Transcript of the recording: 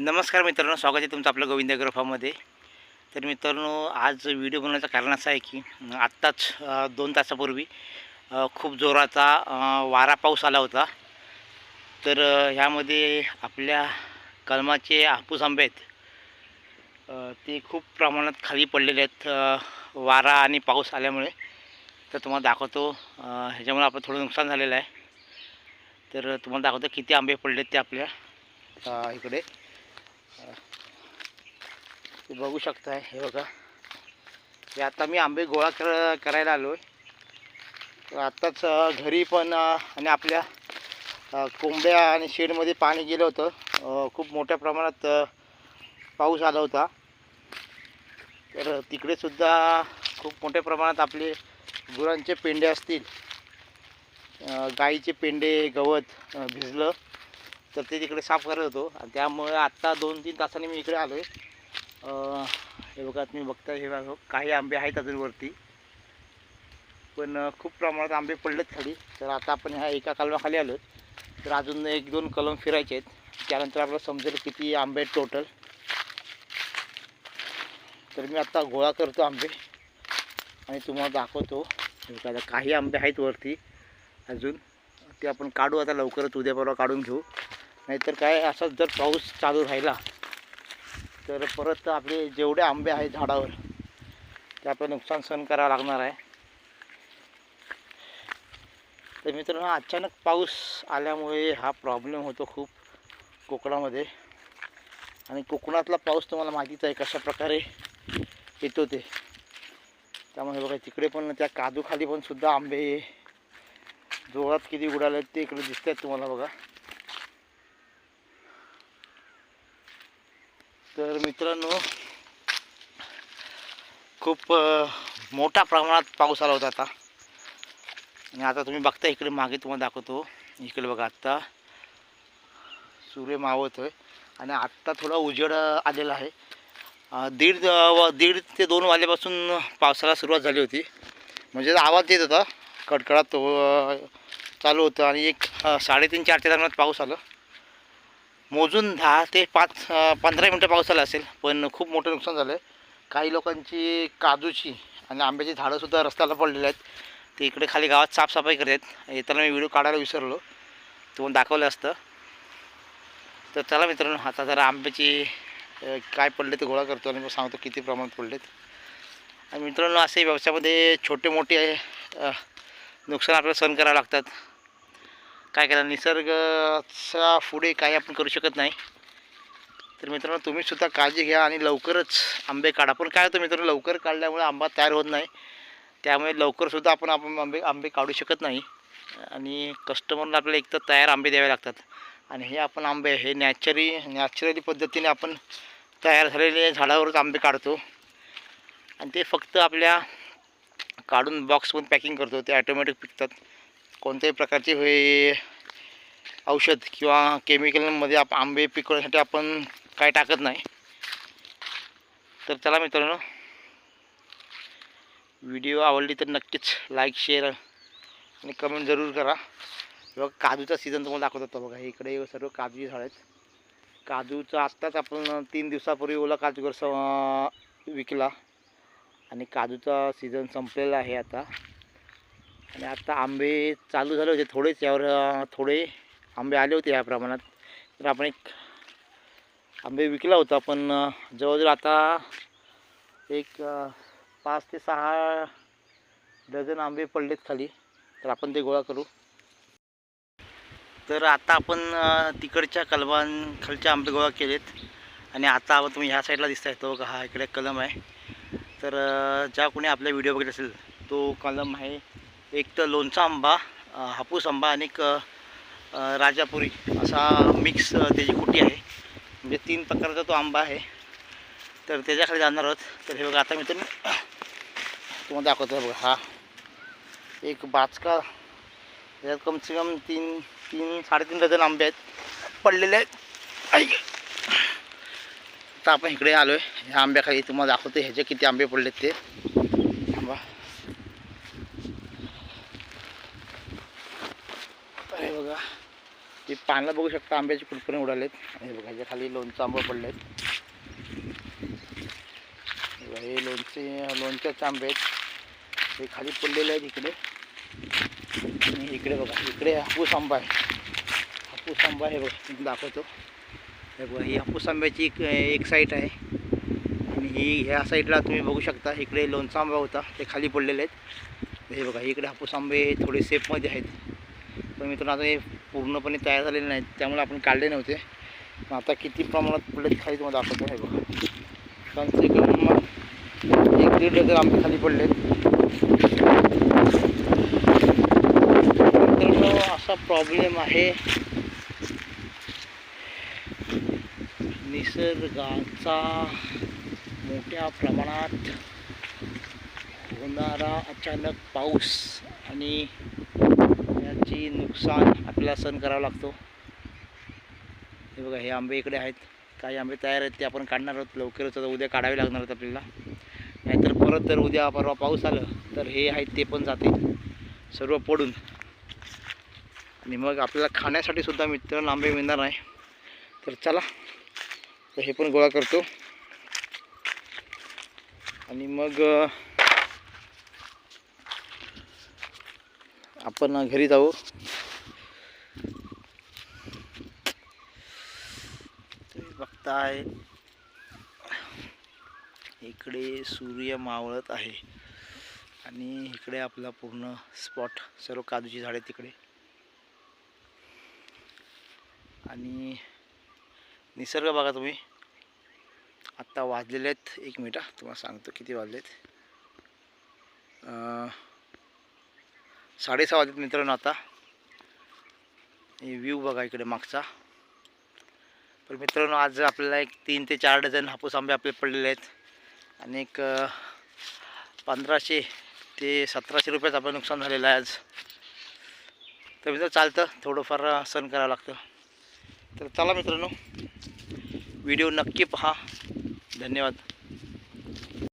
नमस्कार मित्रांनो स्वागत आहे तुमचं आपलं गोविंद ग्रफामध्ये तर मित्रांनो आज व्हिडिओ बनवण्याचं कारण असं आहे की आत्ताच दोन तासापूर्वी खूप जोराचा वारा पाऊस आला होता. तर ह्यामध्ये आपल्या कलमाचे हापूस आंबे आहेत. ते खूप प्रमाणात खाली पडलेले आहेत वारा आणि पाऊस आल्यामुळे. तर तुम्हाला दाखवतो ह्याच्यामुळे आपलं थोडं नुकसान झालेलं आहे. तर तुम्हाला दाखवतो किती आंबे पडलेत ते आपल्या इकडे. ते बघू शकताय हे बघा. हे आता मी आंबे गोळा कर करायला आलो आहे आत्ताच घरी पण आणि आपल्या कोंबड्या आणि शेडमध्ये पाणी गेलं होतं. खूप मोठ्या प्रमाणात पाऊस आला होता. तर तिकडे सुद्धा खूप मोठ्या प्रमाणात आपले गुरांचे पेंडे असतील. गाईचे पेंडे गवत भिजलं. तर ते तिकडे साफ करत होतो. आणि त्यामुळे आत्ता दोन तीन तासांनी मी इकडे आलो आहे हे बघा तुम्ही बघता हे बघा काही आंबे आहेत अजून वरती. पण खूप प्रमाणात आंबे पडलेत खाली. तर आता आपण ह्या एका कलमाखाली आलो तर अजून एक दोन कलम फिरायचे आहेत. त्यानंतर आपल्याला समजेल किती आंबे आहेत टोटल तर मी आत्ता गोळा करतो आंबे. आणि तुम्हाला दाखवतो. आता काही आंबे आहेत वरती अजून. ते आपण काढू आता लवकरच. उद्या परवा काढून घेऊ. नाहीतर काय असाच जर पाऊस चालू राहिला तर परत आपले जेवढे आंबे आहेत झाडावर ते आपलं नुकसान सहन करावं लागणार आहे. तर मित्रांनो अचानक पाऊस आल्यामुळे हा प्रॉब्लेम होतो खूप कोकणामध्ये. आणि कोकणातला पाऊस तुम्हाला माहितीच आहे कशा प्रकारे येतो ते. त्यामुळे बघा तिकडे पण त्या काजूखाली पण सुद्धा आंबे जोरात किती उडाले ते इकडे दिसत आहेत तुम्हाला बघा. तर मित्रांनो खूप मोठ्या प्रमाणात पाऊस आला होता आता. आणि आता तुम्ही बघता इकडे मागे तुम्हाला दाखवतो. इकडे बघा आत्ता सूर्य मावत आहे आणि आत्ता थोडा उजेड आलेला आहे. दीड व- दीड ते दोन वाजल्यापासून पावसाला सुरुवात झाली होती. म्हणजे आवाज येत होता. कडकडात चालू होतं. आणि एक साडेतीन चार ते दरम्यान पाऊस आलं. मोजून दहा ते पाच पंधरा मिनटं पाऊस आला असेल पण खूप मोठं नुकसान झालं आहे काही लोकांची काजूची आणि आंब्याची झाडंसुद्धा रस्त्याला पडलेली आहेत. ते इकडे खाली गावात साफसफाई करतात. येताना मी व्हिडिओ काढायला विसरलो. तुम्हाला दाखवलं असतं. तर चला मित्रांनो आता जरा आंब्याची काय पडले ते गोळा करतो आणि मग सांगतो किती प्रमाणात पडलेत. आणि मित्रांनो असे व्यवसायामध्ये छोटे मोठे नुकसान आपल्याला सहन करावं लागतात. काय करा निसर्गाचा पुढे काही आपण करू शकत नाही. तर मित्रांनो तुम्हीसुद्धा काळजी घ्या आणि लवकरच आंबे काढा. पण काय होतं मित्रांनो लवकर काढल्यामुळे आंबा तयार होत नाही. त्यामुळे लवकरसुद्धा आपण आपण आंबे आंबे काढू शकत नाही. आणि कस्टमरला आपल्याला एकतर तयार आंबे द्यावे लागतात. आणि हे आपण आंबे हे नॅचरी नॅचरली पद्धतीने आपण तयार झालेले झाडावरच आंबे काढतो. आणि ते फक्त आपल्या काढून बॉक्समधून पॅकिंग करतो. ते ॲटोमॅटिक पिकतात. कोणत्याही प्रकारचे हे औषध किंवा केमिकलमध्ये आप आंबे पिकवण्यासाठी आपण काय टाकत नाही. तर चला मित्रांनो व्हिडिओ आवडली तर नक्कीच लाईक शेअर आणि कमेंट जरूर करा. बघा काजूचा सीझन तुम्हाला दाखवत होता बघा. इकडे सर्व काजूची झाड आहेत. काजूचं आत्ताच आपण तीन दिवसापूर्वी ओला काजूकर स- विकला. आणि काजूचा सीझन संपलेला आहे आता. आणि आता आंबे चालू झाले होते थोडेच यावर थोडे आंबे आले होते या प्रमाणात. तर आपण एक आंबे विकला होता पण जवळजवळ आता एक पाच ते सहा डझन आंबे पडलेत खाली. तर आपण ते गोळा करू. तर आता आपण तिकडच्या कलमांखालचे आंबे गोळा केलेत. आणि आता आपण तुम्ही ह्या साईडला दिसता येतो का हा इकडे कलम आहे. तर ज्या कोणी आपला व्हिडिओ बघितला असेल तो कलम आहे. एक तर लोणचा आंबा हापूस आंबा आणि एक राजापुरी असा मिक्स त्याची कुटी आहे. म्हणजे तीन प्रकारचा तो आंबा आहे. तर त्याच्याखाली जाणार आहोत. तर हे बघा आता मी तुम्ही तुम्हाला दाखवतो. बघा हा एक बाचका. त्याच्यात कमसे कम तीन तीन साडेतीन डझन आंबे आहेत. पडलेले आहेत. ऐक. आता आपण इकडे आलो आहे ह्या आंब्याखाली तुम्हाला दाखवतो ह्याचे किती आंबे पडलेत ते आंबा ते पाण्याला पानं बघू शकता आंब्याचे कुरकुरे उडालेत. हे बघा ह्याच्या खाली लोणचं आंबं पडलेत. हे बघा, हे लोणचे लोणच्याच आंबे आहेत. हे खाली पडलेले आहेत इकडे. आणि इकडे बघा इकडे हापूस आंबा आहे. हापूस आंबा हे बघा दाखवतो. हे बघा ही हापूस आंब्याची एक एक साईड आहे. आणि ही ह्या साईडला तुम्ही बघू शकता इकडे लोणचा आंबा होता ते खाली पडलेले आहेत. हे बघा इकडे हापूस आंबे थोडे सेफमध्ये आहेत. पण मित्रांनो आता हे पूर्णपणे तयार झालेले नाहीत त्यामुळे आपण काढले नव्हते. पण आता किती प्रमाणात पडलेत खाली तुम्हाला दाखवतो आहे बघा. कारण ते कम एक दीड डझन आंबे खाली पडले. मित्रांनो असा प्रॉब्लेम आहे. निसर्गाचा मोठ्या प्रमाणात होणारा अचानक पाऊस आणि याची नुकसान आपल्याला सहन करावं लागतो. हे बघा हे आंबे इकडे आहेत. काही आंबे तयार आहेत ते आपण काढणार आहोत. लवकरच आता उद्या काढावे लागणार आहेत आपल्याला. नाहीतर परत जर उद्या परवा पाऊस आलं तर हे आहेत ते पण जातील सर्व पडून. आणि मग आपल्याला खाण्यासाठी सुद्धा मित्रांनो आंबे मिळणार नाही. तर चला तर हे पण गोळा करतो. आणि मग आपण घरी जाऊ. तुम्ही बघताय इकडे सूर्य मावळत आहे. आणि इकडे आपला पूर्ण स्पॉट सर्व काजूची झाडे तिकडे. आणि निसर्ग बघा तुम्ही. आत्ता वाजलेले आहेत एक मिनिट तुम्हाला सांगतो किती वाजलेत. साडेसहा वाजत मित्रांनो आता. व्ह्यू बघा इकडे मागचा. पण मित्रांनो आज आपल्याला एक तीन ते चार डझन हापूस आंबे आपले पडलेले आहेत. आणि एक पंधराशे ते सतराशे रुपयाचं आपलं नुकसान झालेलं आहे आज. तर मित्र चालतं. थोडंफार सहन करावं लागतं. तर चला मित्रांनो व्हिडिओ नक्की पहा. धन्यवाद.